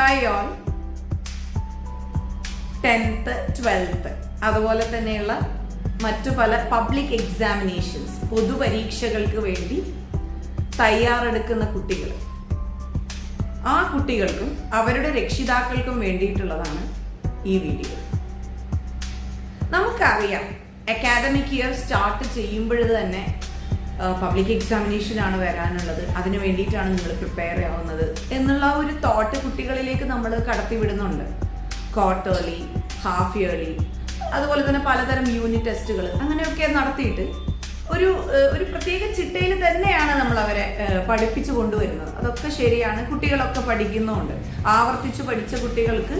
Hi all tenth twelfth അതുപോലെ തന്നെയുള്ള മറ്റു പല പബ്ലിക് എക്സാമിനേഷൻസ് പൊതുപരീക്ഷകൾക്ക് വേണ്ടി തയ്യാറെടുക്കുന്ന കുട്ടികൾ. ആ കുട്ടികൾക്കും അവരുടെ രക്ഷിതാക്കൾക്കും വേണ്ടിയിട്ടുള്ളതാണ് ഈ വീഡിയോ നമുക്കറിയാം അക്കാദമിക് ഇയർ സ്റ്റാർട്ട് ചെയ്യുമ്പോൾ തന്നെ പബ്ലിക് എക്സാമിനേഷൻ ആണ് വരാനുള്ളത്. അതിന് വേണ്ടിയിട്ടാണ് നിങ്ങൾ പ്രിപ്പയർ ആവുന്നത് എന്നുള്ള ഒരു തോട്ട് കുട്ടികളിലേക്ക് നമ്മൾ കടത്തിവിടുന്നുണ്ട് ക്വാർട്ടേർലി ഹാഫ് ഇയർലി അതുപോലെ തന്നെ പലതരം യൂണിറ്റ് ടെസ്റ്റുകൾ അങ്ങനെയൊക്കെ നടത്തിയിട്ട് ഒരു ഒരു പ്രത്യേക ചിട്ടയിൽ തന്നെയാണ് നമ്മൾ അവരെ പഠിപ്പിച്ചു കൊണ്ടുവരുന്നത്. അതൊക്കെ ശരിയാണ്. കുട്ടികളൊക്കെ പഠിക്കുന്നുണ്ട്. ആവർത്തിച്ച് പഠിച്ച കുട്ടികൾക്ക്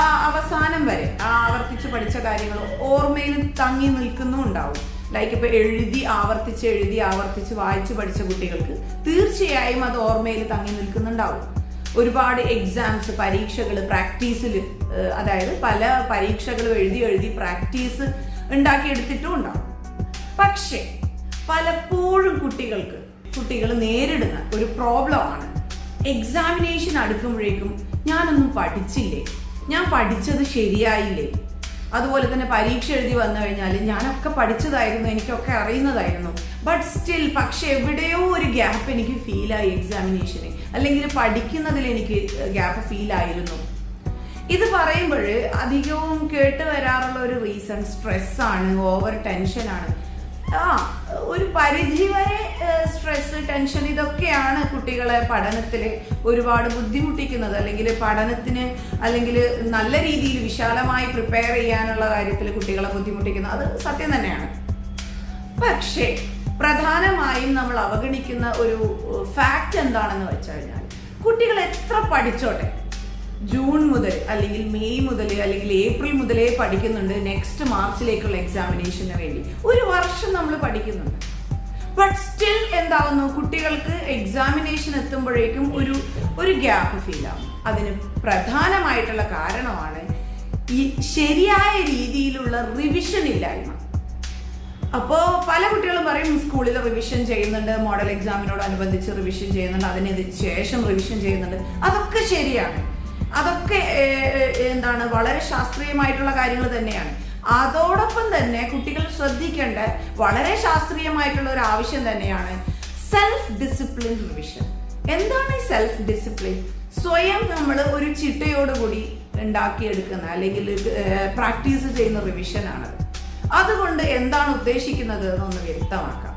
ആ അവസാനം വരെ ആ ആവർത്തിച്ചു പഠിച്ച കാര്യങ്ങൾ ഓർമ്മയിൽ തങ്ങി നിൽക്കുന്നുണ്ടാവും ലൈക്ക് ഇപ്പൊ എഴുതി ആവർത്തിച്ച് എഴുതി ആവർത്തിച്ച് വായിച്ചു പഠിച്ച കുട്ടികൾക്ക് തീർച്ചയായും അത് ഓർമ്മയിൽ തങ്ങി നിൽക്കുന്നുണ്ടാവും. ഒരുപാട് എക്സാംസ് പരീക്ഷകൾ പ്രാക്ടീസിൽ അതായത് പല പരീക്ഷകൾ എഴുതി എഴുതി പ്രാക്ടീസ് ഉണ്ടാക്കിയെടുത്തിട്ടും ഉണ്ടാവും. പക്ഷേ പലപ്പോഴും കുട്ടികൾക്ക് കുട്ടികൾ നേരിടുന്ന ഒരു പ്രോബ്ലമാണ്. എക്സാമിനേഷൻ അടുക്കുമ്പോഴേക്കും ഞാനൊന്നും പഠിച്ചില്ലേ? ഞാൻ പഠിച്ചത് ശരിയായില്ലേ? അതുപോലെ തന്നെ പരീക്ഷ എഴുതി വന്നു കഴിഞ്ഞാൽ ഞാനൊക്കെ പഠിച്ചതായിരുന്നു എനിക്കൊക്കെ അറിയുന്നതായിരുന്നു. ബട്ട് സ്റ്റിൽ പക്ഷെ എവിടെയോ ഒരു ഗ്യാപ്പ് എനിക്ക് ഫീലായി എക്സാമിനേഷന് അല്ലെങ്കിൽ പഠിക്കുന്നതിൽ എനിക്ക് ഗ്യാപ്പ് ഫീൽ ആയിരുന്നു. ഇത് പറയുമ്പോൾ അധികവും കേട്ട് വരാറുള്ള ഒരു റീസൺ സ്ട്രെസ്സാണ് ഓവർ ടെൻഷൻ ആണ്. ആ ഒരു പരിധി വരെ സ്ട്രെസ് ടെൻഷൻ ഇതൊക്കെയാണ് കുട്ടികളെ പഠനത്തിൽ ഒരുപാട് ബുദ്ധിമുട്ടിക്കുന്നത്. അല്ലെങ്കിൽ പഠനത്തിന് അല്ലെങ്കിൽ നല്ല രീതിയിൽ വിശാലമായി പ്രിപ്പയർ ചെയ്യാനുള്ള കാര്യത്തിൽ കുട്ടികളെ ബുദ്ധിമുട്ടിക്കുന്നത്. അത് സത്യം തന്നെയാണ്. പക്ഷേ പ്രധാനമായും നമ്മൾ അവഗണിക്കുന്ന ഒരു ഫാക്റ്റ് എന്താണെന്ന് വെച്ച് കഴിഞ്ഞാൽ കുട്ടികൾ എത്ര പഠിച്ചോട്ടെ? ജൂൺ മുതൽ അല്ലെങ്കിൽ മെയ് മുതൽ അല്ലെങ്കിൽ ഏപ്രിൽ മുതലേ പഠിക്കുന്നുണ്ട് നെക്സ്റ്റ് മാർച്ചിലേക്കുള്ള എക്സാമിനേഷന് വേണ്ടി. ഒരു വർഷം നമ്മൾ പഠിക്കുന്നുണ്ട്. ബട്ട് സ്റ്റിൽ എന്താവുന്നു? കുട്ടികൾക്ക് എക്സാമിനേഷൻ എത്തുമ്പോഴേക്കും ഒരു ഒരു ഗ്യാപ്പ് ഫീൽ ആവും അതിന് പ്രധാനമായിട്ടുള്ള കാരണമാണ് ഈ ശരിയായ രീതിയിലുള്ള റിവിഷൻ ഇല്ലായ്മ. അപ്പോ പല കുട്ടികളും പറയും സ്കൂളിൽ റിവിഷൻ ചെയ്യുന്നുണ്ട് മോഡൽ എക്സാമിനോട് അനുബന്ധിച്ച് റിവിഷൻ ചെയ്യുന്നുണ്ട് അതിന് ശേഷം റിവിഷൻ ചെയ്യുന്നുണ്ട്. അതൊക്കെ ശരിയാണ്. അതൊക്കെ എന്താണ് വളരെ ശാസ്ത്രീയമായിട്ടുള്ള കാര്യങ്ങൾ തന്നെയാണ്. അതോടൊപ്പം തന്നെ കുട്ടികൾ ശ്രദ്ധിക്കേണ്ട വളരെ ശാസ്ത്രീയമായിട്ടുള്ള ഒരു ആവശ്യം തന്നെയാണ് സെൽഫ് ഡിസിപ്ലിൻ റിവിഷൻ എന്താണ് ഈ സെൽഫ് ഡിസിപ്ലിൻ സ്വയം നമ്മൾ ഒരു ചിട്ടയോടുകൂടി ഉണ്ടാക്കിയെടുക്കുന്ന അല്ലെങ്കിൽ പ്രാക്ടീസ് ചെയ്യുന്ന റിവിഷനാണത് അതുകൊണ്ട് എന്താണ് ഉദ്ദേശിക്കുന്നത് എന്നൊന്ന് വ്യക്തമാക്കാം.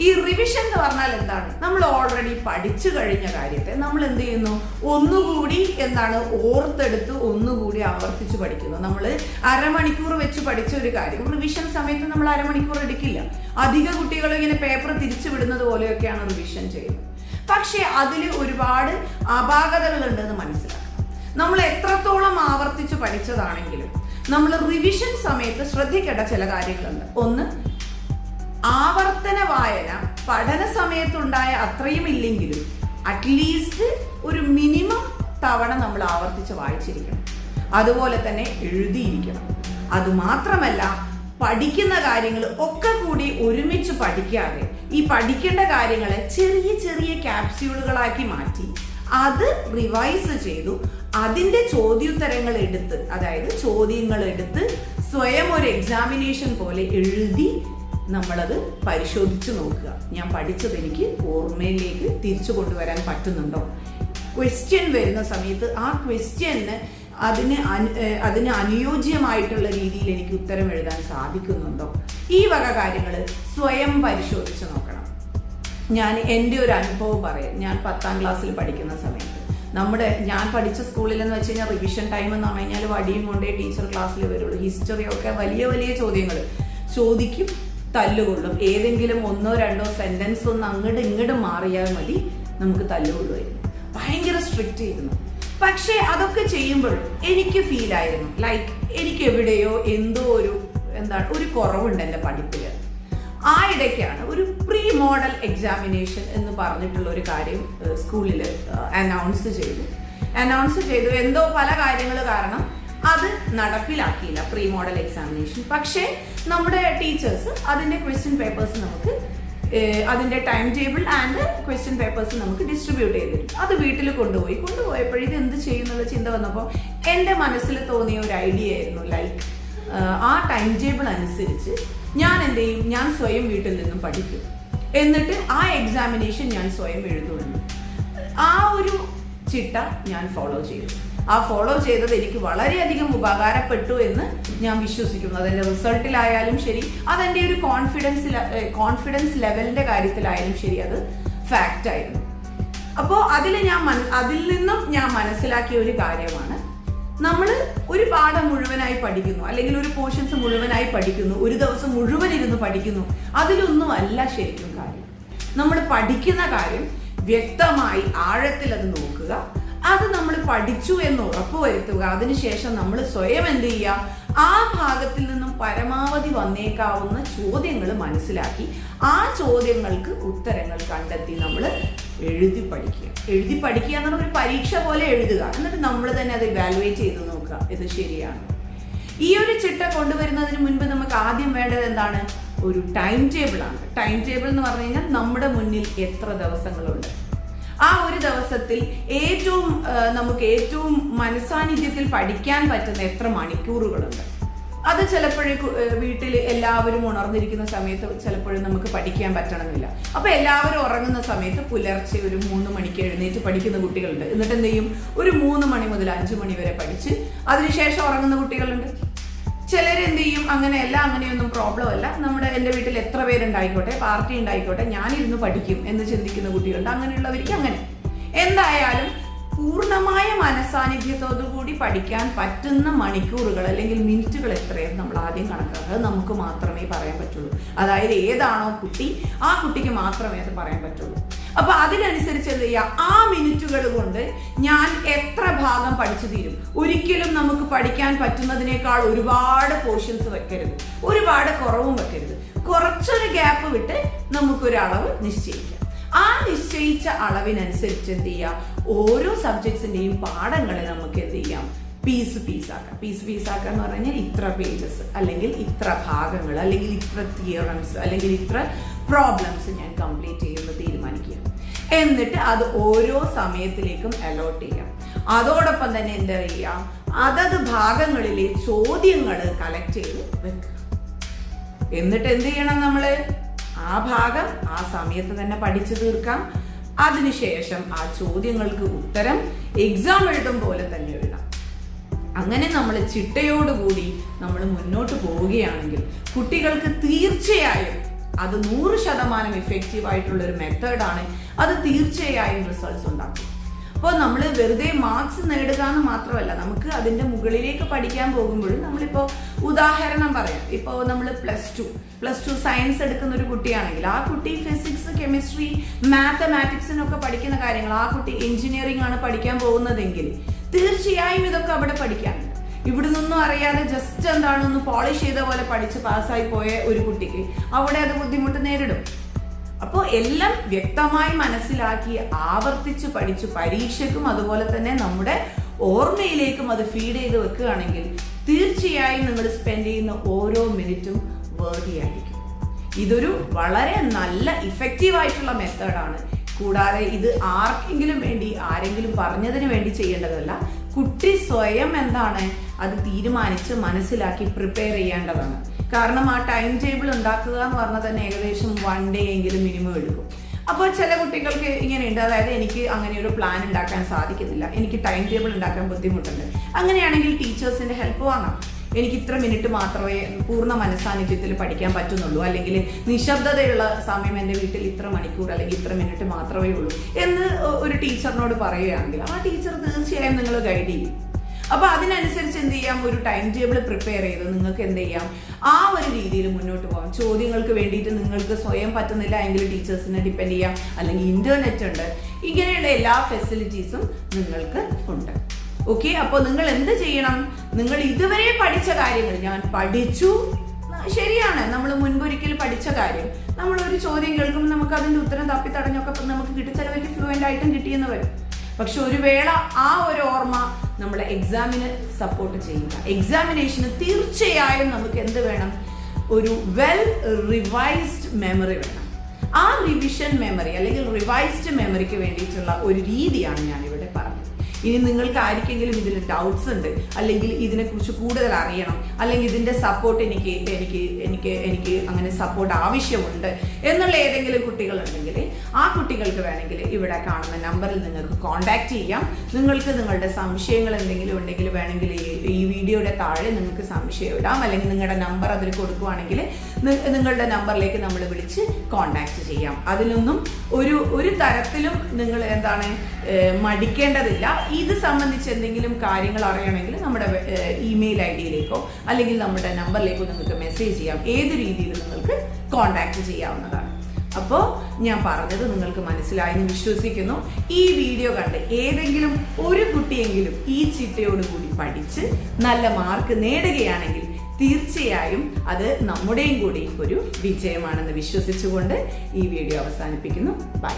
ഈ റിവിഷൻ എന്ന് പറഞ്ഞാൽ എന്താണ്? നമ്മൾ ഓൾറെഡി പഠിച്ചു കഴിഞ്ഞ കാര്യത്തെ നമ്മൾ എന്ത് ചെയ്യുന്നു? ഒന്നുകൂടി എന്താണ് ഓർത്തെടുത്ത് ഒന്നുകൂടി ആവർത്തിച്ച് പഠിക്കുന്നു. നമ്മൾ അരമണിക്കൂർ വെച്ച് പഠിച്ച ഒരു കാര്യം. റിവിഷൻ സമയത്ത് നമ്മൾ അരമണിക്കൂർ എടുക്കില്ല. അധിക കുട്ടികൾ ഇങ്ങനെ പേപ്പർ തിരിച്ചു വിടുന്നത് പോലെയൊക്കെയാണ് റിവിഷൻ ചെയ്യുന്നത്. പക്ഷേ അതിൽ ഒരുപാട് അപാകതകളുണ്ടെന്ന് മനസ്സിലാക്കാം. നമ്മൾ എത്രത്തോളം ആവർത്തിച്ച് പഠിച്ചതാണെങ്കിലും നമ്മൾ റിവിഷൻ സമയത്ത് ശ്രദ്ധിക്കേണ്ട ചില കാര്യങ്ങളുണ്ട്. ഒന്ന് ആവർത്തന വായന പഠന സമയത്തുണ്ടായ അത്രയും ഇല്ലെങ്കിലും അറ്റ്ലീസ്റ്റ് ഒരു മിനിമം തവണ നമ്മൾ ആവർത്തിച്ച് വായിച്ചിരിക്കണം. അതുപോലെ തന്നെ എഴുതിയിരിക്കണം. അതുമാത്രമല്ല പഠിക്കുന്ന കാര്യങ്ങൾ ഒക്കെ കൂടി ഒരുമിച്ച് പഠിക്കാതെ ഈ പഠിക്കേണ്ട കാര്യങ്ങളെ ചെറിയ ചെറിയ ക്യാപ്സ്യൂളുകളാക്കി മാറ്റി അത് റിവൈസ് ചെയ്തു. അതിന്റെ ചോദ്യോത്തരങ്ങൾ എടുത്ത് അതായത് ചോദ്യങ്ങൾ എടുത്ത് സ്വയം ഒരു എക്സാമിനേഷൻ പോലെ എഴുതി നമ്മളത് പരിശോധിച്ച് നോക്കുക. ഞാൻ പഠിച്ചത് എനിക്ക് ഓർമ്മയിലേക്ക് തിരിച്ചു കൊണ്ടുവരാൻ പറ്റുന്നുണ്ടോ? ക്വസ്റ്റ്യൻ വരുന്ന സമയത്ത് ആ ക്വസ്റ്റ്യന് അതിന് അതിന് അനുയോജ്യമായിട്ടുള്ള രീതിയിൽ എനിക്ക് ഉത്തരം എഴുതാൻ സാധിക്കുന്നുണ്ടോ? ഈ വക കാര്യങ്ങൾ സ്വയം പരിശോധിച്ച് നോക്കണം. ഞാൻ എന്റെ ഒരു അനുഭവം പറയാം. ഞാൻ പത്താം ക്ലാസ്സിൽ പഠിക്കുന്ന സമയത്ത്. നമ്മുടെ ഞാൻ പഠിച്ച സ്കൂളിൽ എന്ന് വെച്ച് കഴിഞ്ഞാൽ റിവിഷൻ ടൈം എന്ന് പറഞ്ഞു കഴിഞ്ഞാൽ വടിയും കൊണ്ടേ ടീച്ചർ ക്ലാസ്സിൽ വരുള്ളൂ. ഹിസ്റ്ററി ഒക്കെ വലിയ വലിയ ചോദ്യങ്ങൾ. ചോദിക്കും തല്ലുകൊള്ളും. ഏതെങ്കിലും ഒന്നോ രണ്ടോ സെന്റൻസ് ഒന്ന് അങ്ങോട്ട് ഇങ്ങോട്ട് മാറിയാൽ മതി നമുക്ക് തല്ലുകൊള്ളുമായിരുന്നു ഭയങ്കര സ്ട്രിക്റ്റ് ആയിരുന്നു. പക്ഷേ അതൊക്കെ ചെയ്യുമ്പോൾ എനിക്ക് ഫീൽ ആയിരുന്നു. ലൈക്ക് എനിക്ക് എവിടെയോ എന്തോ ഒരു എന്താണ് ഒരു കുറവുണ്ട് എന്റെ പഠിപ്പിൽ. ആ ഇടയ്ക്കാണ് ഒരു പ്രീ മോഡൽ എക്സാമിനേഷൻ എന്ന് പറഞ്ഞിട്ടുള്ള ഒരു കാര്യം സ്കൂളിൽ അനൗൺസ് ചെയ്തു. അനൗൺസ് ചെയ്തു. എന്തോ പല കാര്യങ്ങൾ കാരണം അത് നടപ്പിലാക്കിയില്ല പ്രീ മോഡൽ എക്സാമിനേഷൻ പക്ഷേ നമ്മുടെ ടീച്ചേഴ്സ് അതിന്റെ ക്വസ്റ്റ്യൻ പേപ്പേഴ്സ് നമുക്ക് അതിന്റെ time table and question papers നമുക്ക് ഡിസ്ട്രിബ്യൂട്ട് ചെയ്തിരുന്നു അത് വീട്ടിൽ കൊണ്ടുപോയി. കൊണ്ടുപോയപ്പോൾ ഇത് എന്ത് ചെയ്യുന്നുള്ള ചിന്ത വന്നപ്പോൾ എന്റെ മനസ്സിൽ തോന്നിയ ഒരു ഐഡിയ ആയിരുന്നു. ലൈക്ക് ആ ടൈം ടേബിൾ അനുസരിച്ച് ഞാൻ എന്ത് ചെയ്യും? ഞാൻ സ്വയം വീട്ടിൽ നിന്നും പഠിക്കും. എന്നിട്ട് ആ എക്സാമിനേഷൻ ഞാൻ സ്വയം എഴുതുന്നു ആ ഒരു ചിട്ട ഞാൻ ഫോളോ ചെയ്തു. ആ ഫോളോ ചെയ്തത് എനിക്ക് വളരെയധികം ഉപകാരപ്പെട്ടു എന്ന് ഞാൻ വിശ്വസിക്കുന്നു. അതിന്റെ റിസൾട്ടിലായാലും ശരി അതെന്റെ ഒരു കോൺഫിഡൻസ് കോൺഫിഡൻസ് ലെവലിന്റെ കാര്യത്തിലായാലും ശരി അത് ഫാക്റ്റ് ആയിരുന്നു. അപ്പോൾ അതിൽ ഞാൻ അതിൽ നിന്നും ഞാൻ മനസ്സിലാക്കിയ ഒരു കാര്യമാണ്. നമ്മൾ ഒരു പാഠം മുഴുവനായി പഠിക്കുന്നു അല്ലെങ്കിൽ ഒരു പോർഷൻസ് മുഴുവനായി പഠിക്കുന്നു ഒരു ദിവസം മുഴുവൻ ഇരുന്ന് പഠിക്കുന്നു അതിലൊന്നും അല്ല ശരിക്കും കാര്യം. നമ്മൾ പഠിക്കുന്ന കാര്യം വ്യക്തമായി ആഴത്തിൽ അത് നോക്കുക അത് നമ്മൾ പഠിച്ചു എന്ന് ഉറപ്പുവരുത്തുക. അതിനുശേഷം നമ്മൾ സ്വയം എന്ത് ചെയ്യുക? ആ ഭാഗത്തിൽ നിന്നും പരമാവധി വന്നേക്കാവുന്ന ചോദ്യങ്ങൾ മനസ്സിലാക്കി. ആ ചോദ്യങ്ങൾക്ക് ഉത്തരങ്ങൾ കണ്ടെത്തി നമ്മൾ എഴുതി പഠിക്കുക. എഴുതി പഠിക്കുക എന്നുള്ള ഒരു പരീക്ഷ പോലെ എഴുതുക. എന്നിട്ട് നമ്മൾ തന്നെ അത് ഇവാലുവേറ്റ് ചെയ്ത് നോക്കുക. ഇത് ശരിയാണ്. ഈ ഒരു ചിട്ട കൊണ്ടുവരുന്നതിന് മുൻപ് നമുക്ക് ആദ്യം വേണ്ടത് എന്താണ്? ഒരു ടൈം ആണ്. ടൈം ടേബിൾ എന്ന് പറഞ്ഞു കഴിഞ്ഞാൽ നമ്മുടെ മുന്നിൽ എത്ര ദിവസങ്ങളുണ്ട്? ആ ഒരു ദിവസത്തിൽ ഏറ്റവും നമുക്ക് ഏറ്റവും മനസാന്നിധ്യത്തിൽ പഠിക്കാൻ പറ്റുന്ന എത്ര മണിക്കൂറുകളുണ്ട്? അത് ചിലപ്പോഴേ വീട്ടിൽ എല്ലാവരും ഉണർന്നിരിക്കുന്ന സമയത്ത് ചിലപ്പോഴും നമുക്ക് പഠിക്കാൻ പറ്റണമെന്നില്ല. അപ്പൊ എല്ലാവരും ഉറങ്ങുന്ന സമയത്ത് പുലർച്ചെ ഒരു മൂന്ന് മണിക്ക് എഴുന്നേറ്റ് പഠിക്കുന്ന കുട്ടികളുണ്ട്. എന്നിട്ട് എന്ത് ചെയ്യും? ഒരു മൂന്ന് മണി മുതൽ അഞ്ചു മണി വരെ പഠിച്ച് അതിനുശേഷം ഉറങ്ങുന്ന കുട്ടികളുണ്ട്. ചിലർ എന്ത് ചെയ്യും അങ്ങനെയല്ല അങ്ങനെയൊന്നും പ്രോബ്ലം അല്ല. നമ്മുടെ എന്റെ വീട്ടിൽ എത്ര പേരുണ്ടായിക്കോട്ടെ പാർട്ടി ഉണ്ടായിക്കോട്ടെ ഞാനിരുന്ന് പഠിക്കും എന്ന് ചിന്തിക്കുന്ന കുട്ടികളുണ്ട്. അങ്ങനെയുള്ളവർക്ക് അങ്ങനെ. എന്തായാലും പൂർണമായ മനസാന്നിധ്യത്തോടു കൂടി പഠിക്കാൻ പറ്റുന്ന മണിക്കൂറുകൾ അല്ലെങ്കിൽ മിനിറ്റുകൾ എത്രയും നമ്മൾ ആദ്യം കണക്കാക്കുക? നമുക്ക് മാത്രമേ പറയാൻ പറ്റുള്ളൂ. അതായത് ഏതാണോ കുട്ടി ആ കുട്ടിക്ക് മാത്രമേ അത് പറയാൻ പറ്റുള്ളൂ. അപ്പൊ അതിനനുസരിച്ച് എന്ത് ചെയ്യുക ആ മിനിറ്റുകൾ കൊണ്ട് ഞാൻ എത്ര ഭാഗം പഠിച്ചു തീരും? ഒരിക്കലും നമുക്ക് പഠിക്കാൻ പറ്റുന്നതിനേക്കാൾ ഒരുപാട് പോർഷൻസ് വെക്കരുത്. ഒരുപാട് കുറവും വെക്കരുത്. കുറച്ചൊരു ഗ്യാപ്പ് വിട്ട് നമുക്കൊരു അളവ് നിശ്ചയിക്കാം. ആ നിശ്ചയിച്ച അളവിനനുസരിച്ച് എന്ത് ചെയ്യാം? ഓരോ സബ്ജക്ട്സിന്റെയും പാഠങ്ങളെ നമുക്ക് എന്ത് ചെയ്യാം? പീസ് പീസാക്കാം പീസ് പീസാക്കുക എന്ന് പറഞ്ഞാൽ ഇത്ര പേജസ് അല്ലെങ്കിൽ ഇത്ര ഭാഗങ്ങൾ അല്ലെങ്കിൽ ഇത്ര തിയറംസ് അല്ലെങ്കിൽ ഇത്ര പ്രോബ്ലംസ് ഞാൻ കംപ്ലീറ്റ് ചെയ്യുമെന്ന് തീരുമാനിക്കുക. എന്നിട്ട് അത് ഓരോ സമയത്തിലേക്കും അലോട്ട് ചെയ്യാം. അതോടൊപ്പം തന്നെ എന്താ ചെയ്യാം? അതത് ഭാഗങ്ങളിലെ ചോദ്യങ്ങൾ കളക്ട് ചെയ്ത് വെക്കുക. എന്നിട്ട് എന്ത് ചെയ്യണം നമ്മൾ ആ ഭാഗം ആ സമയത്ത് തന്നെ പഠിച്ചു തീർക്കാം. അതിനുശേഷം ആ ചോദ്യങ്ങൾക്ക് ഉത്തരം എക്സാം എഴുതും പോലെ തന്നെ എഴുതാം. അങ്ങനെ നമ്മൾ ചിട്ടയോടുകൂടി നമ്മൾ മുന്നോട്ട് പോവുകയാണെങ്കിൽ കുട്ടികൾക്ക് തീർച്ചയായും അത് നൂറ് ശതമാനം ഇഫക്റ്റീവ് ആയിട്ടുള്ള ഒരു മെത്തേഡാണ് അത് തീർച്ചയായും റിസൾട്ട്സ് ഉണ്ടാക്കും. അപ്പോൾ നമ്മൾ വെറുതെ മാർക്സ് നേടുക എന്ന് മാത്രമല്ല നമുക്ക് അതിന്റെ മുകളിലേക്ക് പഠിക്കാൻ പോകുമ്പോഴും നമ്മളിപ്പോൾ ഉദാഹരണം പറയാം. ഇപ്പോൾ നമ്മൾ plus two plus two science എടുക്കുന്ന ഒരു കുട്ടിയാണെങ്കിൽ ആ കുട്ടി ഫിസിക്സ് കെമിസ്ട്രി മാത്തമാറ്റിക്സിനൊക്കെ പഠിക്കുന്ന കാര്യങ്ങൾ ആ കുട്ടി എഞ്ചിനീയറിംഗ് ആണ് പഠിക്കാൻ പോകുന്നതെങ്കിൽ തീർച്ചയായും ഇതൊക്കെ അവിടെ പഠിക്കാനുണ്ട് ഇവിടെ നിന്നും അറിയാതെ ജസ്റ്റ് എന്താണ് ഒന്ന് പോളിഷ് ചെയ്ത പോലെ പഠിച്ച് പാസ്സായി പോയ ഒരു കുട്ടിക്ക്. അവിടെ അത് ബുദ്ധിമുട്ട് നേരിടും. അപ്പോൾ എല്ലാം വ്യക്തമായി മനസ്സിലാക്കി ആവർത്തിച്ച് പഠിച്ച് പരീക്ഷയ്ക്കും അതുപോലെ തന്നെ നമ്മുടെ ഓർമ്മയിലേക്കും അത് ഫീഡ് ചെയ്ത് വെക്കുകയാണെങ്കിൽ തീർച്ചയായും നിങ്ങൾ സ്പെൻഡ് ചെയ്യുന്ന ഓരോ മിനിറ്റും വേർതി ആയിരിക്കും. ഇതൊരു വളരെ നല്ല ഇഫക്റ്റീവ് ആയിട്ടുള്ള മെത്തേഡാണ് കൂടാതെ ഇത് ആർക്കെങ്കിലും വേണ്ടി ആരെങ്കിലും പറഞ്ഞതിന് വേണ്ടി ചെയ്യേണ്ടതല്ല. കുട്ടി സ്വയം എന്താണ് അത് തീരുമാനിച്ച് മനസ്സിലാക്കി പ്രിപ്പയർ ചെയ്യേണ്ടതാണ്. കാരണം ആ ടൈം ടേബിൾ ഉണ്ടാക്കുക എന്ന് പറഞ്ഞാൽ തന്നെ ഏകദേശം വൺ ഡേ എങ്കിലും മിനിമം എടുക്കും. അപ്പോൾ ചില കുട്ടികൾക്ക് ഇങ്ങനെയുണ്ട്. അതായത് എനിക്ക് അങ്ങനെ ഒരു പ്ലാൻ ഉണ്ടാക്കാൻ സാധിക്കത്തില്ല എനിക്ക് ടൈം ടേബിൾ ഉണ്ടാക്കാൻ ബുദ്ധിമുട്ടുണ്ട്. അങ്ങനെയാണെങ്കിൽ ടീച്ചേഴ്സിന്റെ ഹെൽപ്പ് വാങ്ങാം. എനിക്ക് ഇത്ര മിനിറ്റ് മാത്രമേ പൂർണ മനസ്സാന്നിധ്യത്തിൽ പഠിക്കാൻ പറ്റുന്നുള്ളൂ. അല്ലെങ്കിൽ നിശബ്ദതയുള്ള സമയം എന്റെ വീട്ടിൽ ഇത്ര മണിക്കൂർ അല്ലെങ്കിൽ ഇത്ര മിനിറ്റ് മാത്രമേ ഉള്ളൂ എന്ന് ഒരു ടീച്ചറിനോട് പറയുകയാണെങ്കിൽ ആ ടീച്ചർ തീർച്ചയായും നിങ്ങൾ ഗൈഡ് ചെയ്യും. അപ്പൊ അതിനനുസരിച്ച് എന്ത് ചെയ്യാം? ഒരു ടൈം ടേബിൾ പ്രിപ്പയർ ചെയ്ത് നിങ്ങൾക്ക് എന്ത് ചെയ്യാം? ആ ഒരു രീതിയിൽ മുന്നോട്ട് പോകാം. ചോദ്യങ്ങൾക്ക് വേണ്ടിയിട്ട് നിങ്ങൾക്ക് സ്വയം പറ്റുന്നില്ല എങ്കിൽ ടീച്ചേഴ്സിനെ ഡിപ്പെൻഡ് ചെയ്യാം. അല്ലെങ്കിൽ ഇന്റർനെറ്റ് ഉണ്ട്. ഇങ്ങനെയുള്ള എല്ലാ ഫെസിലിറ്റീസും നിങ്ങൾക്ക് ഉണ്ട്. ഓക്കെ അപ്പോൾ നിങ്ങൾ എന്ത് ചെയ്യണം? നിങ്ങൾ ഇതുവരെ പഠിച്ച കാര്യങ്ങൾ ഞാൻ പഠിച്ചു. ശരിയാണ്. നമ്മൾ മുൻപൊരിക്കൽ പഠിച്ച കാര്യം. നമ്മൾ ഒരു ചോദ്യം കേൾക്കുമ്പോൾ നമുക്ക് അതിന്റെ ഉത്തരം തപ്പി തടഞ്ഞൊക്കെ നമുക്ക് കിട്ടി ചിലവർക്ക് ഫ്ലുവന്റ് ആയിട്ടും കിട്ടിയെന്ന് വരും. പക്ഷെ ഒരു വേള ആ ഒരു ഓർമ്മ നമ്മളെ എക്സാമിന് സപ്പോർട്ട് ചെയ്യുക. എക്സാമിനേഷന് തീർച്ചയായും നമുക്ക് എന്ത് വേണം? ഒരു വെൽ റിവൈസ്ഡ് മെമ്മറി വേണം. ആ റിവിഷൻ മെമ്മറി അല്ലെങ്കിൽ റിവൈസ്ഡ് മെമ്മറിക്ക് വേണ്ടിയിട്ടുള്ള ഒരു രീതിയാണ് ഞാൻ ഇനി നിങ്ങൾക്ക് ആർക്കെങ്കിലും ഇതിൽ ഡൗട്ട്സ് ഉണ്ട് അല്ലെങ്കിൽ ഇതിനെക്കുറിച്ച് കൂടുതൽ അറിയണം അല്ലെങ്കിൽ ഇതിന്റെ സപ്പോർട്ട് എനിക്ക് എനിക്ക് എനിക്ക് എനിക്ക് അങ്ങനെ സപ്പോർട്ട് ആവശ്യമുണ്ട് എന്നുള്ള ഏതെങ്കിലും കുട്ടികളുണ്ടെങ്കിൽ ആ കുട്ടികൾക്ക് വേണമെങ്കിൽ ഇവിടെ കാണുന്ന നമ്പറിൽ നിങ്ങൾക്ക് കോൺടാക്ട് ചെയ്യാം. നിങ്ങൾക്ക് നിങ്ങളുടെ സംശയങ്ങൾ എന്തെങ്കിലും ഉണ്ടെങ്കിൽ വേണമെങ്കിൽ ഈ- വീഡിയോയുടെ താഴെ നിങ്ങൾക്ക് സംശയം ഇടാം അല്ലെങ്കിൽ നിങ്ങളുടെ നമ്പർ അതിൽ കൊടുക്കുവാണെങ്കിൽ നിങ്ങളുടെ നമ്പറിലേക്ക് നമ്മൾ വിളിച്ച് കോണ്ടാക്ട് ചെയ്യാം. അതിലൊന്നും ഒരു ഒരു തരത്തിലും നിങ്ങൾ എന്താണ് മടിക്കേണ്ടതില്ല. ഇത് സംബന്ധിച്ച് എന്തെങ്കിലും കാര്യങ്ങൾ അറിയണമെങ്കിൽ നമ്മുടെ ഇമെയിൽ ഐ ഡിയിലേക്കോ അല്ലെങ്കിൽ നമ്മുടെ നമ്പറിലേക്കോ നിങ്ങൾക്ക് മെസ്സേജ് ചെയ്യാം. ഏത് രീതിയിൽ നിങ്ങൾക്ക് കോണ്ടാക്ട് ചെയ്യാവുന്നതാണ്. അപ്പോൾ ഞാൻ പറഞ്ഞത് നിങ്ങൾക്ക് മനസ്സിലായി എന്ന് വിശ്വസിക്കുന്നു. ഈ വീഡിയോ കണ്ട് ഏതെങ്കിലും ഒരു കുട്ടിയെങ്കിലും ഈ ചിട്ടയോടുകൂടി പഠിച്ച് നല്ല മാർക്ക് നേടുകയാണെങ്കിൽ തീർച്ചയായും അത് നമ്മുടെയും കൂടി ഒരു വിജയമാണെന്ന് വിശ്വസിച്ചുകൊണ്ട് ഈ വീഡിയോ അവസാനിപ്പിക്കുന്നു. ബൈ.